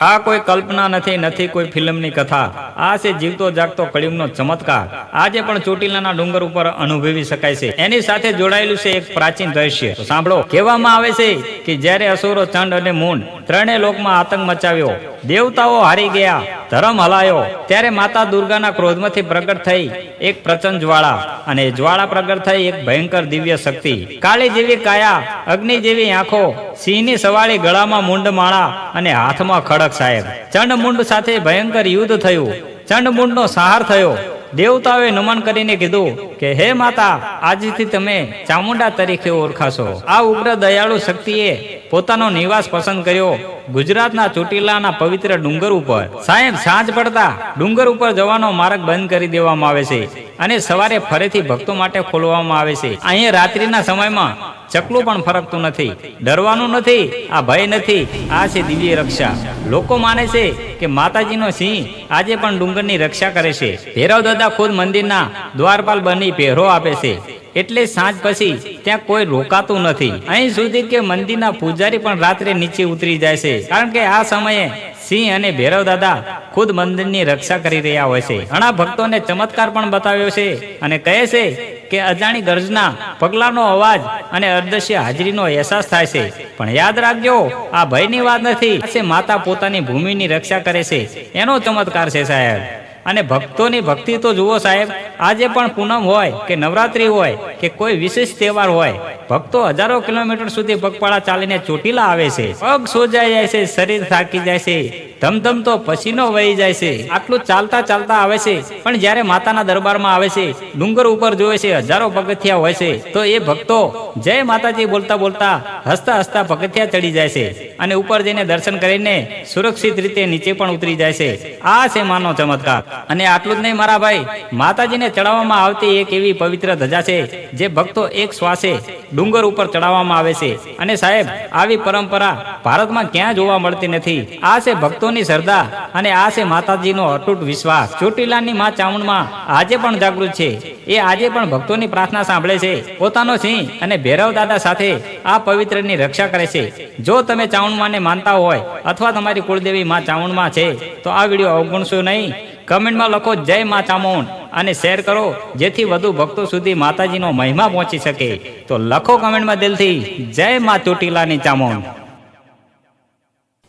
આ કોઈ કલ્પના નથી નથી કોઈ ફિલ્મની કથા. આ છે જીવતો જાગતો કળિયુગનો ચમત્કાર. આજે પણ ચોટીલાના ડુંગર ઉપર અનુભવી શકાય છે. એની સાથે જોડાયેલું છે એક પ્રાચીન દ્રશ્ય. સાંભળો. કહેવામાં આવે છે કે જ્યારે અસુરો, ચંડ અને મૂંડ ત્રણેય લોકમાં આતંક મચાવ્યો દેવતાઓ હારી ગયા. ધર્મ હલાયો. ત્યારે માતા દુર્ગાના ક્રોધમાંથી પ્રગટ થઈ એક પ્રચંડ જ્વાળા અને જ્વાળા પ્રગટ થઈ એક ભયંકર દિવ્ય શક્તિ. કાળી જેવી કાયા, અગ્નિ જેવી આંખો, સિંહની સવાળી ગળામાં મુંડ માળા અને હાથમાં ખડક સાહેબ. ચંડ મુંડ સાથે ભયંકર યુદ્ધ થયું. ચંડ મુંડનો સહાર થયો. દેવતાઓએ નમન કરીને કીધું કે, હે માતા, આજથી તમે ચામુંડા તરીકે ઓળખાશો. આ ઉગ્ર દયાળુ શક્તિએ પોતાનો નિવાસ પસંદ કર્યો ગુજરાતના ચોટીલાના પવિત્ર ડુંગર ઉપર. સાહેબ, સાંજ પડતા ડુંગર ઉપર જવાનો માર્ગ બંધ કરી દેવામાં આવે છે અને સવારે ફરીથી ભક્તો માટે ખોલવામાં આવે છે. અહીંયા રાત્રિના સમયમાં ચકલું પણ ફરકતું નથી, ડરવાનું નથી, આ ભય નથી, આ છે દિવ્ય રક્ષા. લોકો માને છે કે માતાજીનો સિંહ આજે પણ ડુંગરની રક્ષા કરે છે. ભૈરવ દાદા ખુદ મંદિરના દ્વારપાલ બની પહેરો આપે છે. એટલે સાંજ પછી ત્યાં કોઈ રોકાતું નથી. અહીં સુધી કે મંદિરના પૂજારી પણ રાત્રે નીચે ઉતરી જાય છે. કારણ કે આ સમયે સિંહ અને ભૈરવ દાદા ખુદ મંદિરની રક્ષા કરી રહ્યા હોય છે. ઘણા ભક્તોને ચમત્કાર પણ બતાવ્યો છે અને કહે છે કે અજાણી ગર્જના, પગલાનો અવાજ અને અર્ધશ્ય હાજરીનો અહેસાસ થાય છે. પણ યાદ રાખજો, આ ભયની વાત નથી. માતા પોતાની ભૂમિની રક્ષા કરે છે. એનો ચમત્કાર છે સાહેબ. અને ભક્તોની ભક્તિ તો જુઓ સાહેબ, આજે પણ પૂનમ હોય કે નવરાત્રી હોય કે કોઈ વિશેષ તહેવાર હોય, ભક્તો હજારો કિલોમીટર સુધી પગપાળા ચાલીને ચોટીલા આવે છે. પગ સોજાઈ જાય છે, શરીર થાકી જાય છે. ધમધમ તો પસીનો વહી જાય છે. આટલું ચાલતા ચાલતા આવે છે. પણ જ્યારે માતાના દરબારમાં આવે છે, ડુંગર ઉપર જોવે છે, હજારો પગથિયા હોય છે, તો એ ભક્તો જય માતાજી બોલતા બોલતા હસતા હસતા પગથિયા ચડી જાય છે અને ઉપર જઈને દર્શન કરીને સુરક્ષિત રીતે નીચે પણ ઉતરી જાય છે. આ છે માનો ચમત્કાર. અને આટલું જ નહીં મારા ભાઈ, માતાજીને ચડાવવામાં આવતી એક એવી પવિત્ર ધજા છે, જે ભક્તો એક શ્વાસે ડુંગર ઉપર ચડાવવામાં આવે છે. અને સાહેબ, આવી પરંપરા ભારતમાં ક્યાં જોવા મળતી નથી. આ છે ભક્તોની શ્રદ્ધા અને આ છે માતાજીનો અતૂટ વિશ્વાસ. ચોટીલાની માં ચામુંડમાં આજે પણ જાગૃત છે. એ આજે પણ ભક્તોની પ્રાર્થના સાંભળે છે. પોતાનો સિંહ અને ભૈરવ દાદા સાથે આ પવિત્રની રક્ષા કરે છે. જો તમે ચામુંડમાને માનતા હોય અથવા તમારી કુળદેવી માં ચામુંડમાં છે, તો આ વીડિયો અવગણશો નહીં. કમેન્ટમાં લખો જય મા ચામુંડ અને શેર કરો, જેથી વધુ ભક્તો સુધી માતાજીનો મહિમા પહોંચી શકે. તો લખો કમેન્ટમાં દિલથી, જય મા ચોટીલાની ચામુંડ.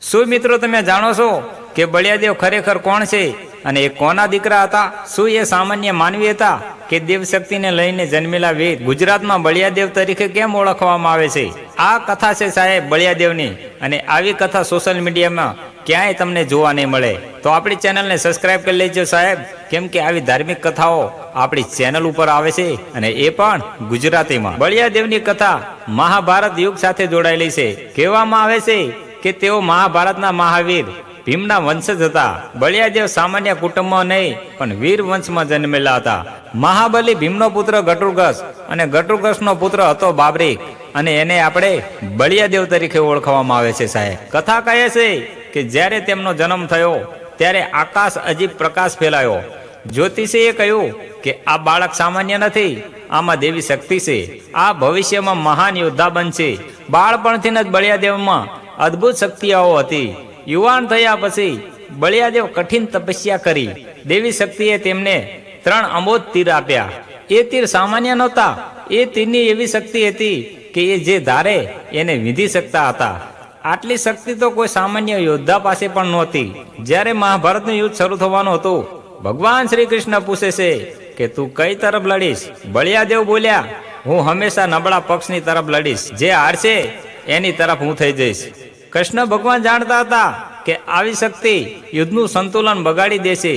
શું મિત્રો તમે જાણો છો કે બળિયાદેવ ખરેખર કોણ છે અને એ કોના દીકરા હતા? શું એ સામાન્ય માનવી હતા કે દેવશક્તિને લઈને જન્મેલા વીર? ગુજરાતમાં બળિયાદેવ તરીકે કેમ ઓળખવામાં આવે છે? આ કથા છે સાહેબ બળિયાદેવની અને આવી કથા સોશિયલ મીડિયામાં ક્યાંય તમને જોવા નહીં મળે. તો આપણી ચેનલને સબસ્ક્રાઇબ કરી લેજો સાહેબ. કેમ કે આવી ધાર્મિક કથાઓ આપણી ચેનલ ઉપર આવે છે અને એ પણ ગુજરાતીમાં. બળિયાદેવની કથા મહાભારત યુગ સાથે જોડાયેલી છે. કહેવામાં આવે છે કે તેઓ મહાભારતના મહાવીર. ભીમના વંશજ હતા. બળિયાદેવ સામાન્ય કુટુંબમાં નહીં, પણ વીર વંશમાં જન્મેલા હતા. મહાબલી ભીમનો પુત્ર ગટુરગસ અને ગટુરગસનો પુત્ર હતો બાબરી અને એને આપણે બળિયાદેવ તરીકે ઓળખવામાં આવે છે સાહેબ. કથા કહે છે કે જ્યારે તેમનો જન્મ થયો, ત્યારે આકાશ અજીબ પ્રકાશ ફેલાયો. જ્યોતિષીએ કહ્યું કે આ બાળક સામાન્ય નથી, આમાં દેવી શક્તિ છે. આ ભવિષ્યમાં મહાન યોદ્ધા બનશે. બાળપણથી જ બળિયાદેવમાં અદ્ભુત શક્તિઓ હતી. યુવાન થયા પછી બળિયાદેવ કઠિન તપસ્યા કરી. દેવી શક્તિએ તેમને ત્રણ અમોદ તીર આપ્યા. એ તીર સામાન્ય નહોતા. એ તીરની એવી શક્તિ હતી કે એ જે ધારે એને વિધી શકતા હતા. આટલી શક્તિ તો કોઈ સામાન્ય યોદ્ધા પાસે પણ નહોતી. જ્યારે મહાભારતનું યુદ્ધ શરૂ થવાનું હતું, ભગવાન શ્રી કૃષ્ણ પૂછે છે કે, તું કઈ તરફ લડીશ? બળિયાદેવ બોલ્યા, હું હંમેશા નબળા પક્ષની તરફ લડીશ. જે હારશે, એની તરફ હું થઈ જઈશ. કૃષ્ણ ભગવાન જાણતા હતા કે આવી શક્તિ યુદ્ધનું સંતુલન બગાડી દેશે.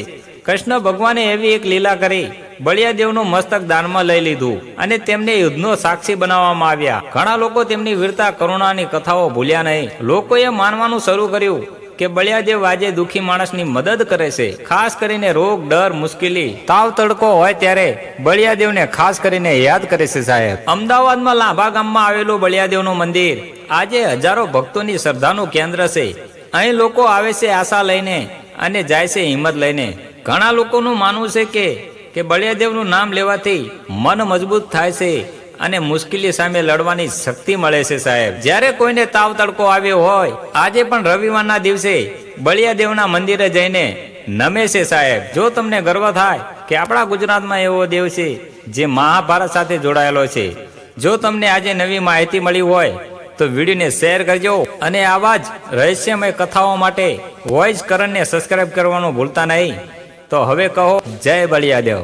કૃષ્ણ ભગવાને એવી એક લીલા કરી બળિયાદેવનું મસ્તક દાનમાં લઈ લીધું અને તેમને યુદ્ધનો સાક્ષી બનાવવામાં આવ્યા. ઘણા લોકો તેમની વીરતા, કરુણાની કથાઓ ભૂલ્યા નહીં. લોકોએ માનવાનું શરૂ કર્યું કે બળિયાદેવ આજે દુખી માણસની મદદ કરે છે. ખાસ કરીને રોગ, ડર, મુશ્કેલી, તાવ, તડકો હોય ત્યારે બળિયાદેવને ખાસ કરીને યાદ કરે છે સાહેબ. અમદાવાદમાં લાંભા ગામમાં આવેલું બળિયાદેવનું મંદિર. આજે હજારો ભક્તોની શ્રદ્ધાનું કેન્દ્ર છે. અહીં લોકો આવે છે આશા લઈને અને જાય છે હિંમત લઈને. ઘણા લોકોનું માનવું છે કે કે બળિયાદેવનું નામ લેવાથી મન મજબૂત થાય છે. અને મુશ્કેલી સામે લડવાની શક્તિ મળે છે, સાહેબ. જ્યારે કોઈને તાવ તડકો આવ્યો હોય, આજે પણ રવિવારના દિવસે બળિયાદેવના મંદિરે જઈને નમે છે, સાહેબ. જો તમને ગર્વ થાય કે આપણા ગુજરાતમાં એવો દેવ છે જે મહાભારત સાથે જોડાયેલો છે, જો તમને આજે નવી માહિતી મળી હોય, તો વિડીયોને શેર કરજો અને આવા જ રહસ્યમય કથાઓ માટે વોઇસ કરણને સબસ્ક્રાઇબ કરવાનું ભૂલતા નહીં. તો હવે કહો, જય બળિયાદેવ.